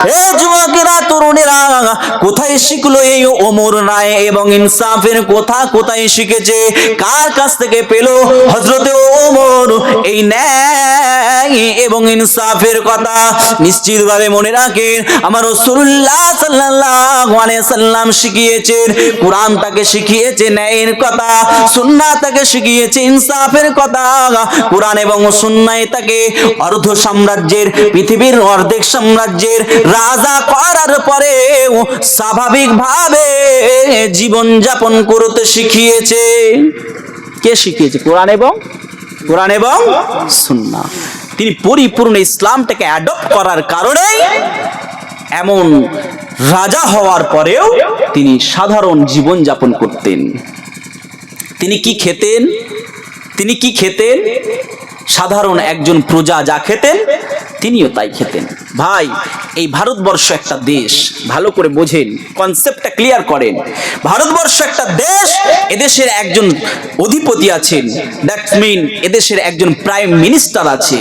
এ যুবকেরা তরুণেরা কোথায় শিখলো এই ওমর রায় এবং ইনসাফের কথা কোথায় শিখেছে? কার কাছ থেকে পেল হজরতে ওমর এই ন্যায় এবং ইনসাফের কথা? নিশ্চিতভাবে মনে রাখেন, আমার রসুল্লাহ আলাইহি সাল্লাম শিখিয়েছেন, কোরআন তাকে শিখিয়েছে ন্যায়ের কথা, সুন্নাহ তাকে শিখিয়েছে ইনসাফের কথা। কোরআন এবং সুন্নায় তাকে অর্ধ সাম্রাজ্যের, পৃথিবীর অর্ধেক সাম্রাজ্যের রাজা করার পরে স্বাভাবিকভাবে জীবন যাপন করতে শিখিয়েছে। কে শিখিয়েছে? কোরআন এবং কোরআন এবং সুন্নাহ। তিনি পরিপূর্ণ ইসলামটাকে অ্যাডপ্ট করার কারণে এমন রাজা হওয়ার পরেও তিনি সাধারণ জীবন যাপন করতেন। তিনি কি খেতেন? তিনি কি খেতেন? সাধারণ একজন প্রজা যা খেতেন, তিনিও তাই খেতেন। ভাই, এই ভারতবর্ষ একটা দেশ। ভালো করে বোঝেন কনসেপ্টটা ক্লিয়ার করেন। ভারতবর্ষ একটা দেশ, এদেশের একজন অধিপতি আছেন। দ্যাট মিন এদেশের একজন প্রাইম মিনিস্টার আছে।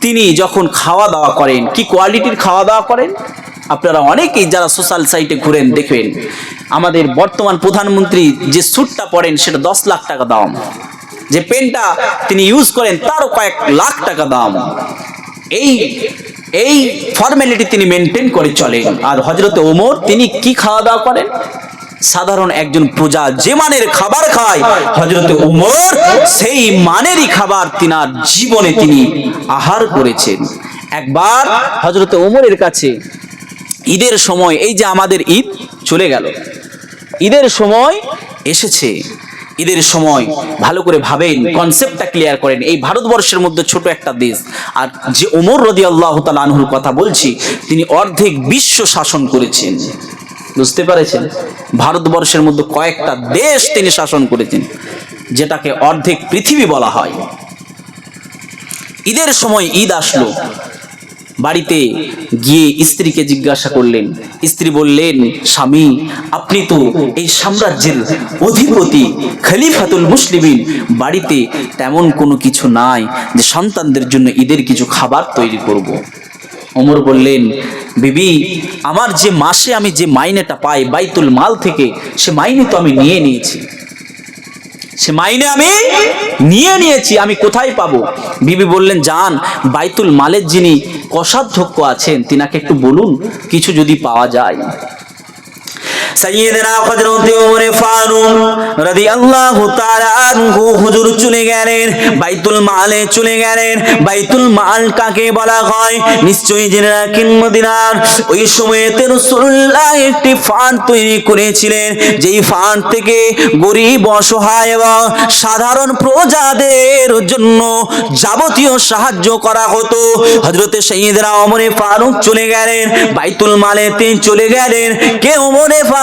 তিনি যখন খাওয়া দাওয়া করেন, কি কোয়ালিটির খাওয়া দাওয়া করেন? আপনারা অনেকেই যারা সোশ্যাল সাইটে ঘুরেন, দেখবেন, আমাদের বর্তমান প্রধানমন্ত্রী যে স্যুটটা পরেন, সেটা দশ লাখ টাকা দাম। যে পেনটা তিনি ইউজ করেন, তারও কয়েক লাখ টাকা দাম। এই এই ফর্মালিটি তিনি মেনটেন করে চলেন। আর হজরত ওমর, তিনি কি খাওয়া দাওয়া করেন? সাধারণ একজন প্রজা যে মানের খাবার খায় হজরত ওমর সেই মানেরই খাবার তিনার জীবনে তিনি আহার করেছেন। একবার হজরত ওমরের কাছে ঈদের সময়, এই যে আমাদের ঈদ চলে গেল। ঈদের সময় এসেছে। ঈদের সময় ভালো করে ভাবেন কনসেপ্টটা ক্লিয়ার করেন। এই ভারতবর্ষের মধ্যে ছোট একটা দেশ। আর যে ওমর রদি আল্লাহ আনহুর কথা বলছি তিনি অর্ধেক বিশ্ব শাসন করেছেন। বুঝতে পেরেছেন? ভারতবর্ষের মধ্যে কয়েকটা দেশ তিনি শাসন করেছেন যেটাকে অর্ধেক পৃথিবী বলা হয়। ঈদের সময় ঈদ আসলো। বাড়িতে গিয়ে স্ত্রীকে জিজ্ঞাসা করলেন, স্ত্রী বললেন, স্বামী, আপনি তো এই সাম্রাজ্যের অধিপতি, খলিফাতুল মুসলিমিন বাড়িতে তেমন কোনো কিছু নাই যে সন্তানদের জন্য ঈদের কিছু খাবার তৈরি করব। ওমর বললেন, বিবি, আমার যে মাসে আমি যে মাইনেটা পাই বাইতুল মাল থেকে, সে মাইনে তো আমি নিয়ে নিয়েছি সে মাইনে আমি নিয়ে নিয়েছি, আমি কোথায় পাবো? বিবি বললেন যান বাইতুল মালের যিনি কষাধ্যক্ষ আছেন, তিনাকে একটু বলুন, কিছু যদি পাওয়া যায়। সাইয়েদনা হযরত ওমর ফারুক রাদিয়াল্লাহু তাআলা আনহু হুজুর চলে গেলেন, বাইতুল মালে চলে গেলেন। বাইতুল মাল কাকে বলা হয়? নিশ্চয়ই জেনে রাখেন মদিনার। ওই সময়তে রাসূলুল্লাহ একটি ফান্ড তৈরি করেছিলেন, যেই ফান্ড থেকে গরিব, অসহায় এবং সাধারণ প্রজাদের জন্য যাবতীয় সাহায্য করা হতো। হযরতে সাইয়েদনা ওমর ফারুক চলে গেলেন, বাইতুল মালেতে চলে গেলেন। কে ওমরে ফারুক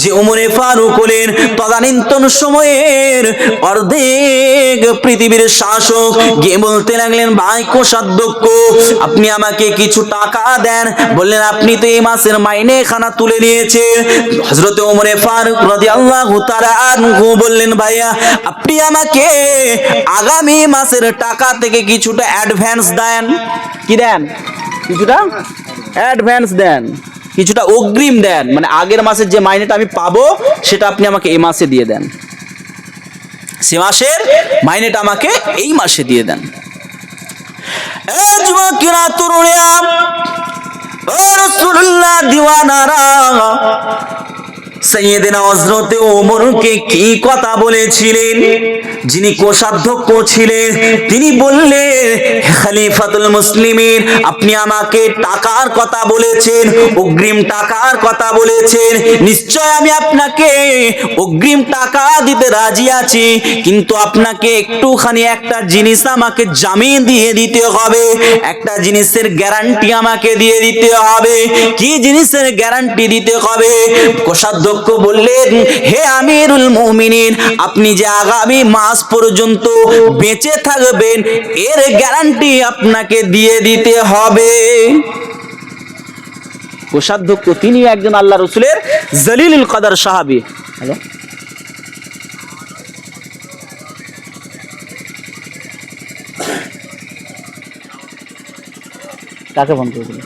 যে ওমরে ফারুক হলেন তদানীন্তন সময়ের অর্ধেক পৃথিবীর শাসক। গিয়ে বলতে লাগলেন, ভাই, কোষাধ্যক্ষ, আপনি আমাকে কিছু টাকা দেন। বললেন, আপনি তো এই মাসের মাইনে খানা তুলে নিয়েছেন হজরত ওমরে ফারুক রাজি আল্লাহ বললেন, ভাইয়া, আপনি আমাকে আগামী মাসের টাকা থেকে কিছুটা অ্যাডভান্স দেন। কি দেন? কিছুটা? অ্যাডভান্স দেন। কিছুটা অগ্রিম দেন। মানে আগের মাসের যে মাইনেটা আমি পাবো, সেটা আপনি আমাকে এই মাসে দিয়ে দেন। সে মাসের মাইনেটা আমাকে এই মাসে দিয়ে দেন। এ যুবকেরা হজরতে ওমরকে কি কথা বলেছিলেন? যিনি কোষাধ্যক্ষ ছিলেন, তিনি বললেন খলিফাতুল মুসলিমিন, আপনি আমাকে টাকার কথা বলেছেন, অগ্রিম টাকার কথা বলেছেন। নিশ্চয় আমি আপনাকে অগ্রিম টাকা দিতে রাজি আছি, কিন্তু আপনাকে একটুখানি একটা জিনিস আমাকে জামিন দিয়ে দিতে হবে। একটা জিনিসের গ্যারান্টি আমাকে দিয়ে দিতে হবে। কি জিনিসের গ্যারান্টি দিতে হবে? কোষাধ্যক্ষ বললেন, হে আমিরুল মুমিনিন, আপনি যে আগামী মাস পর্যন্ত বেঁচে থাকবেন, এর গ্যারান্টি আপনাকে দিয়ে দিতে হবে। কোষাধ্যক্ষ তিনি একজন আল্লাহ রসুলের জলিলুল কদর সাহাবি। হ্যালো। কাকে ফোন করেছিল?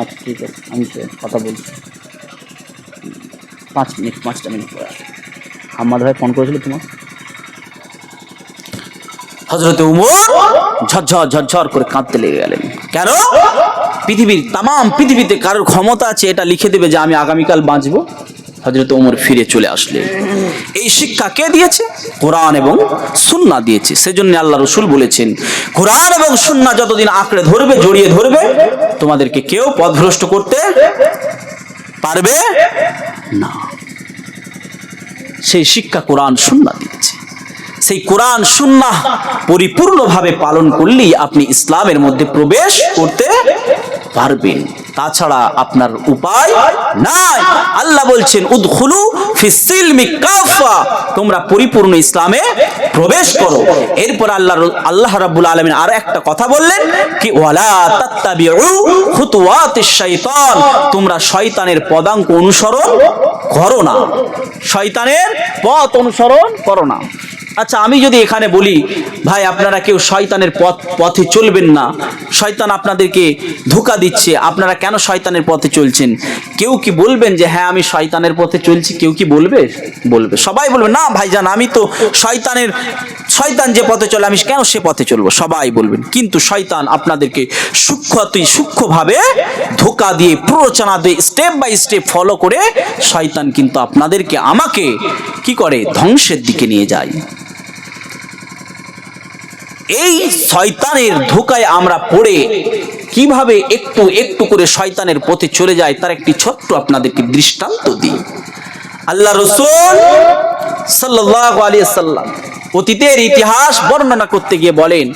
আচ্ছা ঠিক আছে, আমি কথা বলছি। পাঁচ মিনিট, পাঁচটা মিনিট পরে হাম্মাদ ভাই ফোন করেছিল তোমার? হজরত উমর ঝরঝর ঝরঝর করে কাঁদতে লেগে গেলেন। কেন? পৃথিবীর তাম পৃথিবীতে কারোর ক্ষমতা আছে, এটা লিখে দেবে যে আমি আগামীকাল বাঁচবো। হজরত উমর ফিরে চলে আসলেন। এই শিক্ষা কে দিয়েছে? কোরআন এবং সুন্না দিয়েছে। সেজন্য আল্লাহ রসুল বলেছেন, কোরআন এবং সুন্না যতদিন আঁকড়ে ধরবে, জড়িয়ে ধরবে, তোমাদেরকে কেউ পথভ্রষ্ট করতে পারবে না। সেই শিক্ষা কোরআন সুন্না দিয়েছে। সেই কোরআন, সুন্নাহ পরিপূর্ণভাবে পালন করলেই আপনি ইসলামের মধ্যে প্রবেশ করতে পারবেন। তাছাড়া আপনার উপায় নাই। আল্লাহ বলছেন, উদখুলু কাফা তোমরা পরিপূর্ণ ইসলামে প্রবেশ করো। এরপর আল্লাহ আল্লাহ রাব্বুল আলামিন আর একটা কথা বললেন কি, ওয়ালা তোমরা শয়তানের পদাঙ্ক অনুসরণ করো না। শয়তানের পথ অনুসরণ করো না। আচ্ছা আমি যদি এখানে বলি, ভাই, আপনারা কেউ শয়তানের পথ, পথে চলবেন না। শয়তান আপনাদেরকে ধোকা দিচ্ছে। আপনারা কেন শয়তানের পথে চলছেন? কেউ কি বলবেন যে হ্যাঁ আমি শয়তানের পথে চলছি কেউ কি বলবে? বলবে। সবাই বলবে, না, ভাইজান, আমি তো শয়তানের, শয়তান যে পথে চলে, আমি কেন সে পথে চলবো? সবাই বলবেন। কিন্তু শয়তান আপনাদেরকে সূক্ষ্ম সূক্ষ্মভাবে ধোকা দিয়ে, প্ররোচনা দিয়ে স্টেপ বাই স্টেপ ফলো করে, শয়তান কিন্তু আপনাদেরকে, আমাকে কি করে? ধ্বংসের দিকে নিয়ে যায়। এই শয়তানের ধোকায় আমরা পড়ে কীভাবে একটু একটু করে শয়তানের পথে চলে যায়, তার একটি ছোট্ট আপনাদেরকে দৃষ্টান্ত দিই। আল্লাহ রসুল সাল্লাহ আলিয়া সাল্লাম অতীতের ইতিহাস বর্ণনা করতে গিয়ে বলেন,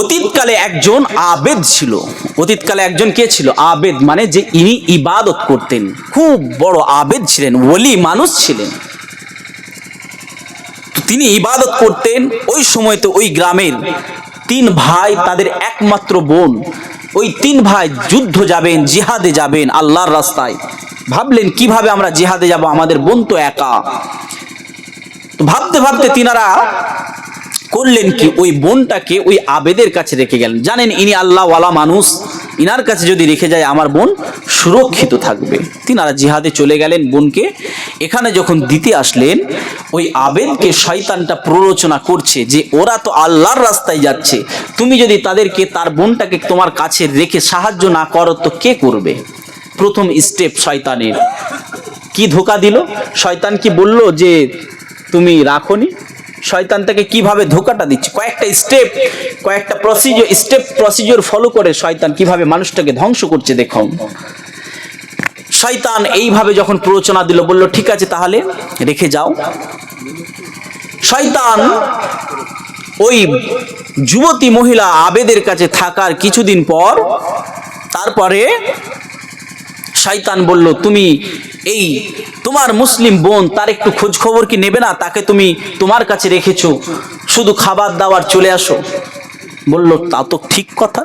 অতীতকালে একজন আবেদ ছিল। অতীতকালে একজন কে ছিল? আবেদ মানে যে ইনি ইবাদত করতেন। খুব বড় আবেদ ছিলেন, ওলি মানুষ ছিলেন। তিনি ইবাদত করতেন ওই সময়তে ওই গ্রামের তিন ভাই তাদের একমাত্র বোন। ওই তিন ভাই যুদ্ধ যাবেন, জিহাদে যাবেন আল্লাহর রাস্তায়। ভাবলেন, কীভাবে আমরা জিহাদে যাব? আমাদের বোন তো একা। তো ভাবতে ভাবতে তিনারা করলেন কি? ওই বোনটাকে ওই আবেদের কাছে রেখে গেলেন। জানেন, ইনি আল্লাহওয়ালা মানুষ। ইনার কাছে যদি রেখে যায়, আমার বোন সুরক্ষিত থাকবে। তিনারা জিহাদে চলে গেলেন বোনকে। এখানে যখন দিতে আসলেন, ওই আবেদকে শয়তানটা প্ররোচনা করছে যে, ওরা তো আল্লাহর রাস্তায় যাচ্ছে। তুমি যদি তাদেরকে, তার বোনটাকে তোমার কাছে রেখে সাহায্য না করো, তো কে করবে? প্রথম স্টেপ শয়তানের। কি ধোকা দিল? শয়তান কি বলল যে, তুমি রাখনি? শয়তান তাকে কীভাবে ধোকাটা দিচ্ছে? কয়েকটা স্টেপ কয়েকটা প্রসিজিওর স্টেপ প্রসিজিওর ফলো করে শয়তান কীভাবে মানুষটাকে ধ্বংস করছে দেখুন। শয়তান এইভাবে যখন প্ররোচনা দিল, বলল, ঠিক আছে, তাহলে রেখে যাও। শয়তান ওই যুবতী মহিলা আবেদের কাছে থাকার কিছুদিন পর, তারপরে শয়তান বলল, তুমি এই তোমার মুসলিম বোন, তার একটু খোঁজ খবর কি নেবে না? তাকে তুমি তোমার কাছে রেখেছো। শুধু খাবার দাবার চলে আসো। বলল, তা তো ঠিক কথা।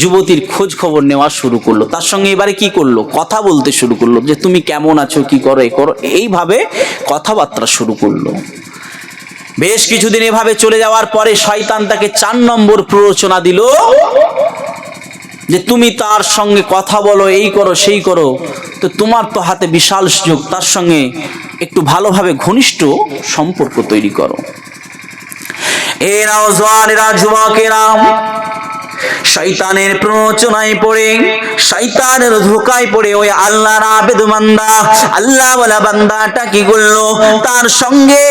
যুবতীর খোঁজ খবর নেওয়া শুরু করল। তার সঙ্গে এবারে কি করল? কথা বলতে শুরু করল যে, তুমি কেমন আছো? কি করো? এ করো? এইভাবে কথাবার্তা শুরু করল। বেশ কিছুদিন এভাবে চলে যাওয়ার পরে শয়তান তাকে চার নম্বর প্ররোচনা দিল। যে তুমি তার সঙ্গে কথা বলো, এই করো, সেই করো, তো তোমার তো হাতে বিশাল সুযোগ, তার সঙ্গে একটু ভালোভাবে ঘনিষ্ঠ সম্পর্ক তৈরি করো। এ নাও জওয়ানেরা যুবকেরা। শৈতানের প্ররোচনায় পড়ে শৈতানের ধোকায় পড়ে ওই আল্লাহর আবেদ বান্দা। আল্লাহ বলা বান্দাটা কি করল? তার সঙ্গে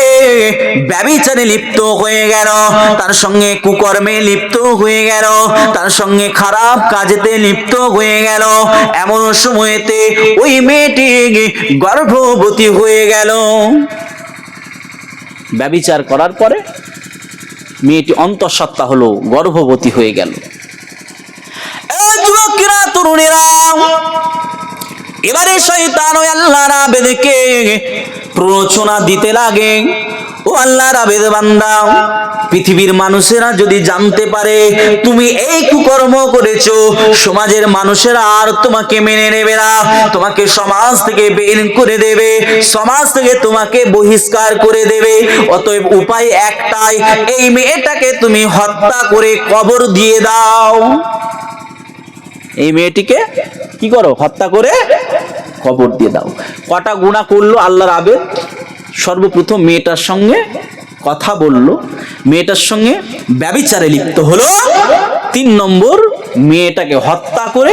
ব্যবিচারে লিপ্ত হয়ে গেল। তার সঙ্গে কুকর্মে লিপ্ত হয়ে গেল। তার সঙ্গে খারাপ কাজেতে লিপ্ত হয়ে গেল। এমন সময়তে ওই মেয়েটি গর্ভবতী হয়ে গেল। ব্যবিচার করার পরে মেয়েটি অন্তঃসত্ত্বা হলো গর্ভবতী হয়ে গেল। তরুণেরা এবারে শয়তান ওই আল্লাহর আবেদকে প্ররোচনা দিতে লাগে। ও আল্লাহর আবেদ বান্দা, পৃথিবীর মানুষেরা যদি জানতে পারে তুমি এই কুকর্ম করেছ, সমাজের মানুষেরা আর তোমাকে মেনে নেবে না। তোমাকে সমাজ থেকে বের করে দেবে, সমাজ থেকে তোমাকে বহিষ্কার করে দেবে। অতএব উপায় একটাই, এই মেয়েটাকে তুমি হত্যা করে কবর দিয়ে দাও। এই মেয়েটিকে কি করো? হত্যা করে কবর দিয়ে দাও। কটা গুণা করল আল্লাহর আবেদ সর্বপ্রথম মেয়েটার সঙ্গে কথা বলল। মেয়েটার সঙ্গে ব্যবিচারে লিপ্ত হলো। তিন নম্বর, মেয়েটাকে হত্যা করে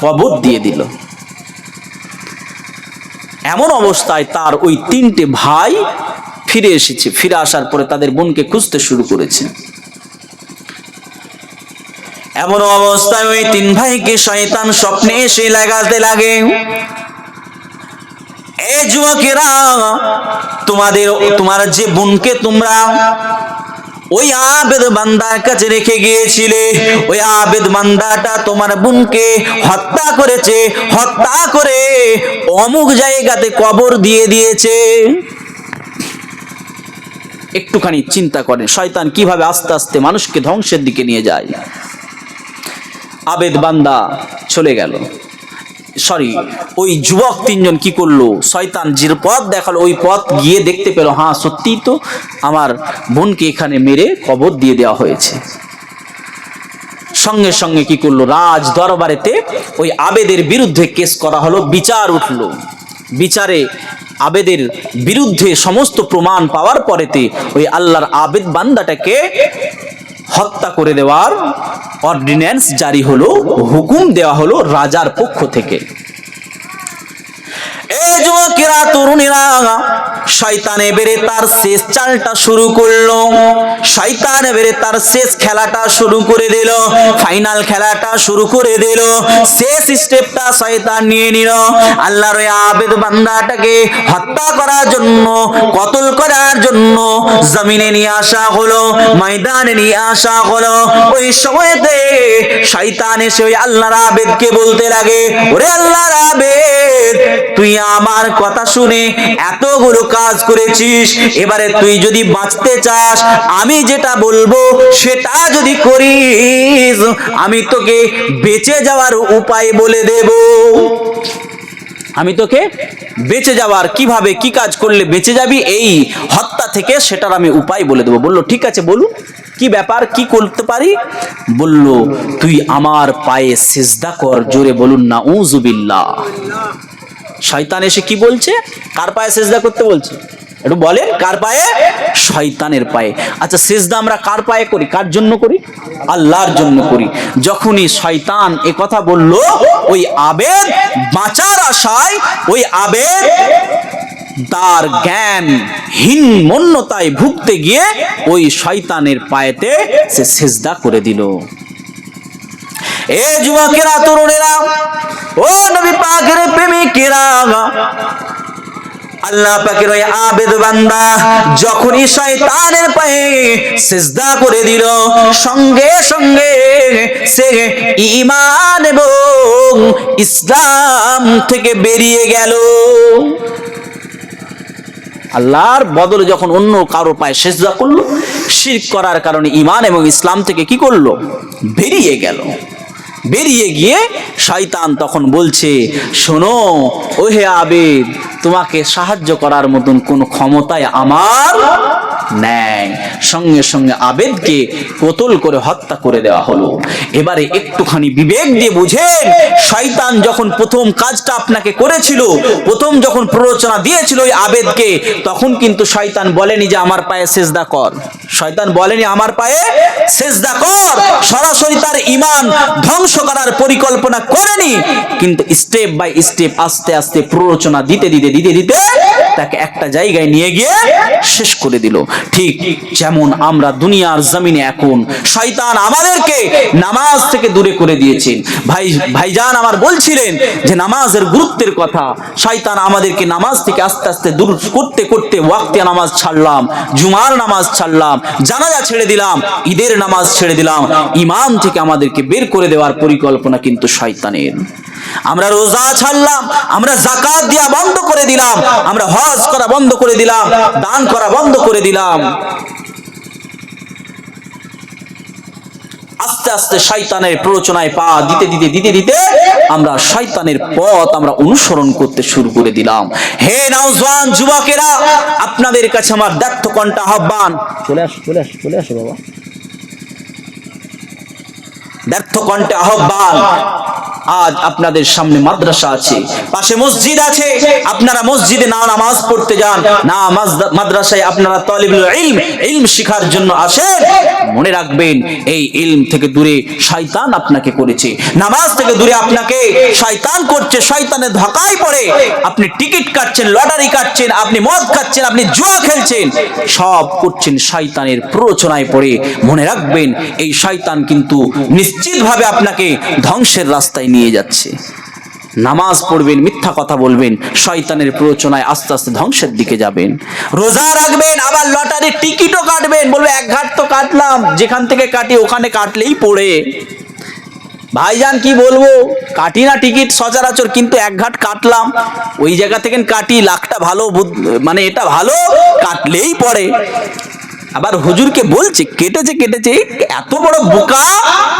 কবর দিয়ে দিল। এমন অবস্থায় তার ওই তিনটে ভাই ফিরে এসেছে। ফিরে আসার পরে তাদের বোনকে খুঁজতে শুরু করেছে। এমন অবস্থায় ওই তিন ভাইকে শয়তান স্বপ্নে এসে লাগাতে লাগে। তোমাদের, তোমার যে বোনকে তোমরা ওই আবেদ বান্দার কাছে রেখে গিয়েছিলে, ওই আবেদ বান্দাটা তোমার বোনকে হত্যা করেছে, হত্যা করে অমুক জায়গাতে কবর দিয়ে দিয়েছে। একটুখানি চিন্তা করেন, শয়তান কীভাবে আস্তে আস্তে মানুষকে ধ্বংসের দিকে নিয়ে যায়। আবেদ বান্দা চলে গেল। সরি ওই যুবক তিনজন কি করল? শয়তান যে পথ দেখাল, ওই পথ গিয়ে দেখতে পেল হ্যাঁ সত্যিই তো আমার বোনকে এখানে মেরে কবর দিয়ে দেওয়া হয়েছে। সঙ্গে সঙ্গে কি করল? রাজ দরবারেতে ওই আবেদের বিরুদ্ধে কেস করা হলো, বিচার উঠল। বিচারে আবেদের বিরুদ্ধে সমস্ত প্রমাণ পাওয়ার পরেতে ওই আল্লাহর আবেদ বান্দাটাকে হত্যা করে দেওয়ার অর্ডিন্যান্স জারি হলো হুকুম দেওয়া হলো রাজার পক্ষ থেকে। যুবকেরা, তরুণীরা, শয়তানে বেড়ে তার শেষ চালটা শুরু করল। শয়তানে বেড়ে তার শেষ খেলাটা শুরু করে দিল। ফাইনাল খেলাটা শুরু করে দিল। শেষ স্টেপটা শয়তান নিয়ে নিল। আল্লাহর আবেদ বান্দাটাকে হত্যা করার জন্য, কতল করার জন্য জমিনে নিয়ে আসা হলো, ময়দানে নিয়ে আসা হলো। ওই সময়তে শয়তান এসে ওই আল্লাহর আবেদকে বলতে লাগে, ওরে আল্লাহর আবেদ, তুই আমার কথা শুনে এতগুলো কাজ করেছিস, এবারে তুই যদি বাঁচতে চাস, আমি যেটা বলব সেটা যদি করিস, আমি তোকে বেঁচে যাওয়ার উপায় বলে দেব। আমি তোকে বেঁচে যাওয়ার, কীভাবে কি কাজ করলে বেঁচে যাবি, এই হত্যা থেকে সেটার আমি উপায় বলে দেবো। বলল, ঠিক আছে, বলুন, কি ব্যাপার, কি করতে পারি? বলল, তুই আমার পায়ে সেজদা কর, জোরে বলুন না উজুবিল্লাহ শয়তান এসে কি বলছে? কার পায়ে সেজদা করতে বলছে? একটু বলেন, কার পায়ে? শয়তানের পায়ে। আচ্ছা সেজদা আমরা কার পায়ে করি? কার জন্য করি? আল্লাহর জন্য করি। যখনই শয়তান এ কথা বলল, ওই আবেদ বাঁচার আশায়, ওই আবেদ তার জ্ঞান হীন মন্যতায় ভুগতে গিয়ে ওই শয়তানের পায়েতে সে সেজদা করে দিল। এ যুবকেরা, তরুণেরা, ও নবী পাকের প্রেমিকেরা, আল্লাহ পাকের ওই আবেদ বান্দা যখনই শয়তানের পায়ে সিজদা করে দিল, সঙ্গে সঙ্গে সে ঈমান এবং ইসলাম থেকে বেরিয়ে গেল। আল্লাহর বদলে যখন অন্য কারও পায়ে সেজদা করল, শিরক করার কারণে ইমান এবং ইসলাম থেকে কি করল? বেরিয়ে গেল। বেরিয়ে গিয়ে শয়তান তখন বলছে, শোনো, ওহে আবেদ তোমাকে সাহায্য করার মতন কোনো ক্ষমতায় আমার নেয় সঙ্গে সঙ্গে আবেদকে কোতল করে হত্যা করে দেওয়া হলো। এবারে একটুখানি বিবেক দিয়ে বুঝেন, শয়তান যখন প্রথম কাজটা আপনাকে করেছিল, প্রথম যখন প্ররোচনা দিয়েছিল ওই আবেদকে, তখন কিন্তু শয়তান বলেনি যে, আমার পায়ে সেজদা কর। শয়তান বলেনি, আমার পায়ে সেজদা কর। সরাসরি তার ইমান ধ্বংস করার পরিকল্পনা করেনি। কিন্তু স্টেপ বাই স্টেপ আস্তে আস্তে প্ররোচনা দিতে দিতে দিতে দিতে তাকে একটা জায়গায় নিয়ে গিয়ে শেষ করে দিল। ঠিক যেমন আমরা দুনিয়ার জমিনে এখন শয়তান আমাদেরকে নামাজ থেকে দূরে করে দিয়েছেন ভাই, ভাইজান আমার বলছিলেন যে নামাজের গুরুত্বের কথা, শয়তান আমাদেরকে নামাজ থেকে আস্তে আস্তে দূর করতে করতে ওয়াক্তে নামাজ ছাড়লাম, জুমার নামাজ ছাড়লাম, জানাজা ছেড়ে দিলাম, ঈদের নামাজ ছেড়ে দিলাম ইমাম থেকে আমাদেরকে বের করে দেওয়ার পরিকল্পনা কিন্তু শয়তানের। আমরা রোজা ছাড়লাম, আমরা জাকাত দেওয়া বন্ধ করে দিলাম, আমরা হজ করা বন্ধ করে দিলাম, দান করা বন্ধ করে দিলাম। আস্তে আস্তে শয়তানের প্ররোচনায় পা দিতে দিতে দিতে দিতে আমরা শয়তানের পথ আমরা অনুসরণ করতে শুরু করে দিলাম। হে নওজওয়ান যুবকেরা, আপনাদের কাছে আমার ব্যর্থ কণ্ঠা আহ্বান। চলে আসো চলে আসো চলে আসো বাবা। ব্যর্থ কণ্ঠে আহ্বান। আজ আপনাদের সামনে মাদ্রাসা আছে, পাশে মসজিদ আছে। আপনারা মসজিদে না নামাজ পড়তে যান, না মাদ্রাসায় আপনারা তলিবুল ইলম শিখার জন্য আসেন। মনে রাখবেন, এই ইলম থেকে দূরে শয়তান আপনাকে করেছে। নামাজ থেকে দূরে আপনাকে শয়তান করছে, শয়তানের ধকায় পড়ে। আপনি টিকিট কাটছেন, লটারি কাটছেন, আপনি মদ খাচ্ছেন, আপনি জুয়া খেলছেন। সব করছেন শয়তানের প্ররোচনায় পড়ে। মনে রাখবেন, এই শয়তান কিন্তু নিশ্চিতভাবে আপনাকে ধ্বংসের রাস্তায় নিয়ে যাচ্ছে। নামাজ পড়বেন, মিথ্যা কথা বলবেন, শয়তানের প্ররোচনায় আস্তে আস্তে ধ্বংসের দিকে যাবেন। রোজা রাখবেন, আবার লটারির টিকিটও কাটবেন, বলবে এক ঘাট তো কাটলাম, যেখান থেকে কাটি ওখানে কাটলেই পড়ে। ভাইজান কি বলব, কাটি না টিকিট সচরাচর, কিন্তু এক ঘাট কাটলাম, ওই জায়গা থেকে কাটি, লাখটা ভালো মানে এটা ভালো, কাটলেই পড়ে। আবার হুজুরকে বলছে, কেটেছে কেটেছে, এত বড় বোকা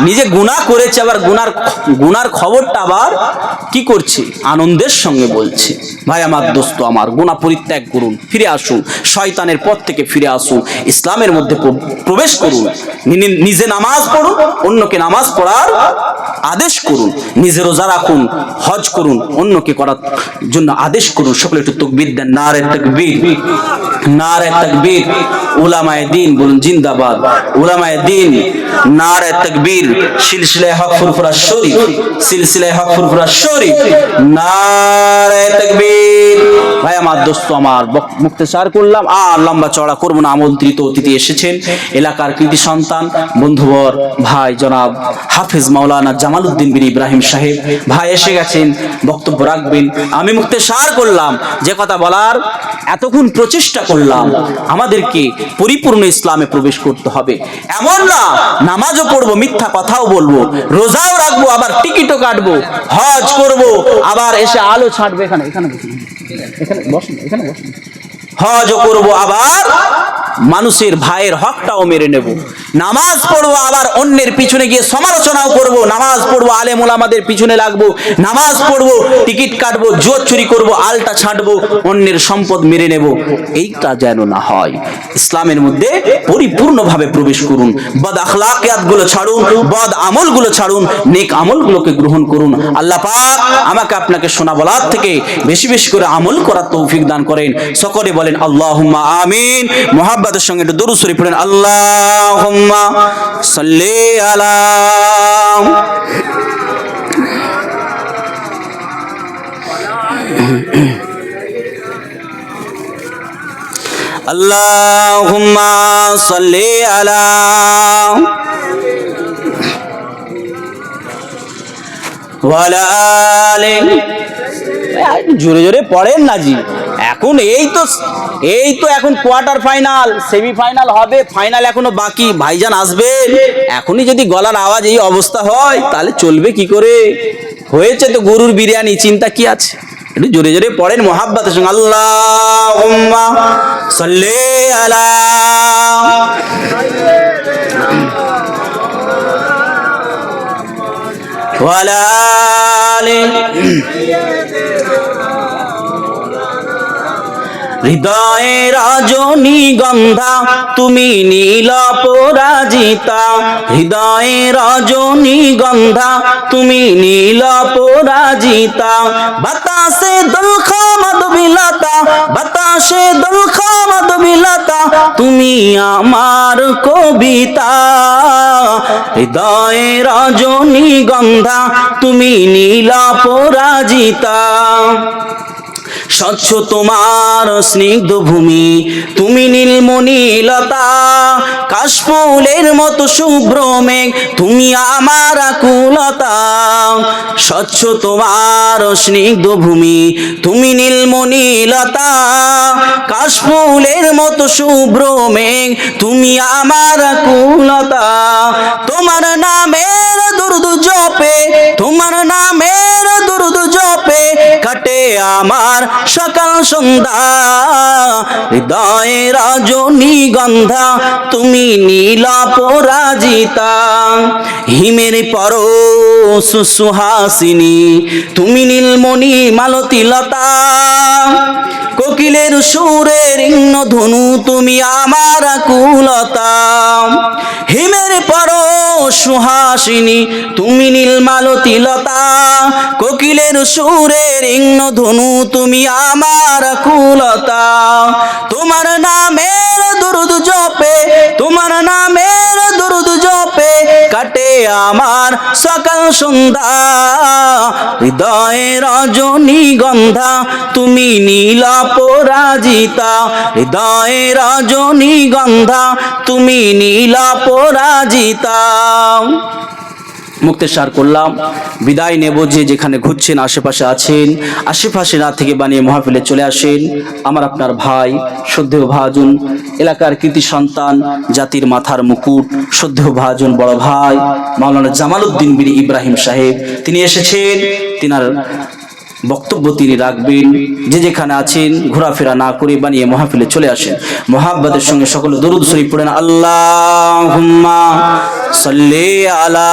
নিজে গুনাহ করেছে, আবার গুনার গুনার খবরটা আবার কি করছে? আনন্দের সঙ্গে বলছে। ভাই আমার দোস্ত আমার, গুনাহ পরিত্যাগ করুন, ফিরে আসুন, শয়তানের পথ থেকে ফিরে আসুন, ইসলামের মধ্যে প্রবেশ করুন, নি- নিজে নামাজ পড়ুন, অন্যকে নামাজ পড়ার আদেশ করুন, নিজে রোজা রাখুন, হজ করুন, অন্যকে করার জন্য আদেশ করুন, সকলে একটু তকবির দেন না নারে তকবির নারে তকবির, উলামায়ে দিন বলুন, জিন্দাবাদ, উলামায়ে দিন নারে তকবির। সিলসিলায়ে হক ফুরফুরা শরীফ সিলসিলায় হক ফুরফুরা শরীফ নারায় তকবির। ভাই আমার দোস্ত, আমার মুক্তসার করলাম, আর লম্বা চড়া করব না আমন্ত্রিত অতিথি এসেছেন। এলাকার কৃতি সন্তান, বন্ধুবর, ভাই জনাব হাফিজ মাওলানা জামাল উদ্দিন বিন ইব্রাহিম সাহেব, ভাই এসে গেছেন, বক্তব্য রাখবেন। আমি মুক্তসার করলাম, যে কথা বলার এতক্ষণ প্রচেষ্টা করলাম, আমাদেরকে পরিপূর্ণ ইসলামে প্রবেশ করতে হবে। এমন না, নামাজও পড়ব, মিথ্যা কথাও বলব, রোজাও রাখব, আবার টিকিটও কাটবো, হজ করব, আবার এসে আলো ছাড়বে এখানে এখানে। এখানে বসুন এখানে বসুন। হজও করব আবার মানুষের ভাইয়ের হকটাও মেরে নেব। নামাজ পড়ব আবার অন্যের পিছনে গিয়ে সমালোচনাও করব। নামাজ পড়ব আলেম ওলামাদের পিছনে লাগবো। নামাজ পড়ব, টিকিট কাটবো জোর চুরি করব আলটা ছাঁটবো, অন্যের সম্পদ মেরে নেব। এইটা যেন না হয়। ইসলামের মধ্যে পরিপূর্ণভাবে প্রবেশ করুন। বদ আখলাকিয়াতগুলো ছাড়ুন, বদ আমলগুলো ছাড়ুন, নেক আমল গুলোকে গ্রহণ করুন। আল্লাহ পাক আমাকে আপনাকে শোনা বলার থেকে বেশি বেশি করে আমল করার তৌফিক দান করেন। সকলে বলেন, আল্লাহুম্মা আমিন। মোহাব্বতের সঙ্গে একটু দরুদ শরীফ পড়েন, আল্লাহুম্মা সাল্লি আলা আলা ওয়ালা আলি জোরে জোরে পড়েন না জি। এখন এই তো এই তো এখন কোয়ার্টার ফাইনাল সেমি ফাইনাল হবে ফাইনাল এখনও বাকি, ভাইজান আসবে। এখনই যদি গলার আওয়াজ এই অবস্থা হয়, তাহলে চলবে কি করে? হয়েছে তো গরুর বিরিয়ানি, চিন্তা কি আছে? একটু জোরে জোরে পড়েন মোহাব্বতের সঙ্গে। আল্লাহ সাল্লে আলা ওয়ালা আলি হৃদয়ে রজনী গন্ধা, তুমি নীল পরাজিতা। হৃদয়ে রজনী গন্ধা, তুমি নীল পরাজিতা। বাতাসে দোলখা মধুবিলাতা, বাতাসে দোলখা মধুবিলাতা, তুমি আমার কবিতা। হৃদয়ে রজনী গন্ধা, তুমি নীল পরাজিতা। স্বচ্ছ তোমার স্নিগ্ধ ভূমি, তুমি নীলমণিলতা কাশফুলের মতো শুভ্র মেঘ, তুমি আমার আকুলতা। স্বচ্ছ তোমার স্নিগ্ধ ভূমি, তুমি নীলমণিলতা কাশফুলের মতো শুভ্র মেঘ, তুমি আমার আকুলতা। তোমার নামের দুর্দ জপে, তোমার নামের দুর্দ জপে, কাটে আমার সকাল সন্ধ্যা হৃদয়ে রজনী গন্ধা, তুমি নীলা পরাজিতা, হিমের পর সুসুহাসিনী তুমি নীলমণি মালতী লতা কোকিলের সুরে রিন্ন ধনু তুমি আমার কুলতা। হিমের পর সুহাসিনী তুমি নীলমালতী লতা কোকিলের সুরে রিন্ন ধনু তুমি আমার কুলতা। তোমার নামের দুরুদ জপে, তোমার নামের দুরুদ জপে কাটে আমার সকাল সন্ধ্যা। হৃদয়ে রজনী গন্ধা তুমি নীল পরাজিতা, হৃদয়ে রজনী গন্ধা, তুমি নীল পরাজিতা। মুক্তেশার করলাম, বিদায় নেব যে যেখানে ঘুরছেন, আশেপাশে আছেন, আশেপাশে না থেকে বানিয়ে মহাফিলে চলে আসেন আমার আপনার ভাই, শ্রদ্ধেয় ভাজন, এলাকার কৃতি সন্তান, জাতির মাথার মুকুট, শ্রদ্ধেয় ভাজন বড় ভাই, মাওলানা জামালউদ্দিন বিন ইব্রাহিম সাহেব, তিনি এসেছেন, তিনার বক্তব্য তিনি রাখবেন, যে যেখানে আছেন, ঘোরাফেরা না করে বানিয়ে মহাফিলে চলে আসেন। মহাব্বাদের সঙ্গে সকলে দরুদ শরীফ পড়েন আল্লাহ সাল্লি আলা